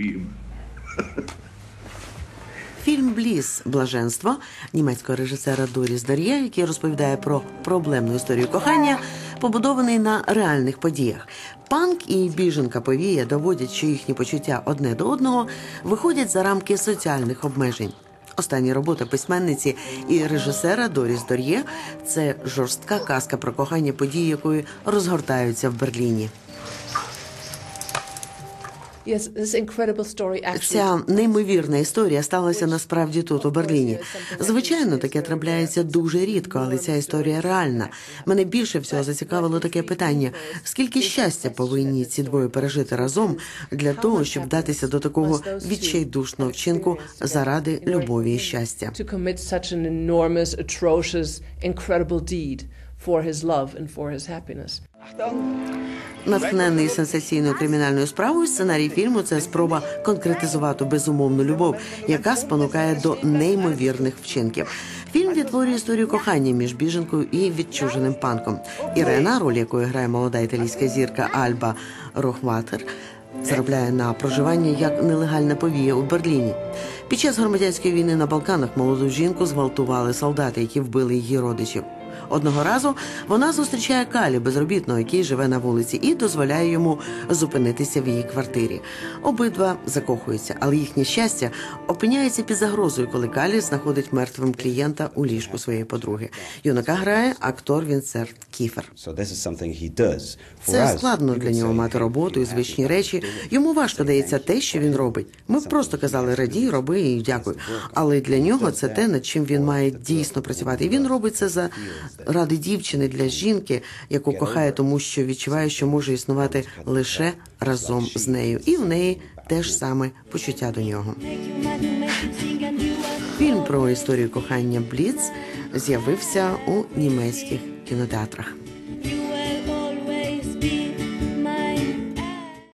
beat. Фільм Бліс Блаженство німецького режисера Доріс Дар'є, який розповідає про проблемну історію кохання, побудований на реальних подіях. Панк і біженка повія доводять, що їхні почуття одне до одного виходять за рамки соціальних обмежень. Остання робота письменниці і режисера Доріс Дор'є це жорстка казка про кохання подій, якої розгортаються в Берліні. Ця неймовірна історія сталася насправді тут, у Берліні. Звичайно, таке трапляється дуже рідко, але ця історія реальна. Мене більше всього зацікавило таке питання: скільки щастя повинні ці двоє пережити разом для того, щоб вдатися до такого відчайдушного вчинку заради любові і щастя. For his love and for his happiness. Натхнений сенсаційною кримінальною справою, сценарій фільму це спроба конкретизувати безумовну любов, яка спонукає до неймовірних вчинків. Фільм відтворює історію кохання між біженкою і відчуженим панком. Ірена, роль якої грає молода італійська зірка Альба Рохватер, заробляє на проживання як нелегальна повія у Берліні. Під час громадянської війни на Балканах молоду жінку зґвалтували солдати, які вбили її родичів. Одного разу вона зустрічає Калі безробітного, який живе на вулиці, і дозволяє йому зупинитися в її квартирі. Обидва закохуються, але їхнє щастя опиняється під загрозою, коли Калі знаходить мертвим клієнта у ліжку своєї подруги. Юнака грає актор Вінсерт Кіфер. Це складно для нього мати роботу і звичні речі. Йому важко дається те, що він робить. Ми просто казали радій, роби і дякую. Але для нього це те, над чим він має дійсно працювати. І він робить це за ради дівчини для жінки, яку кохає, тому що відчуває, що може існувати лише разом з нею, і в неї теж саме почуття до нього. Фільм про історію кохання Бліц з'явився у німецьких кінотеатрах.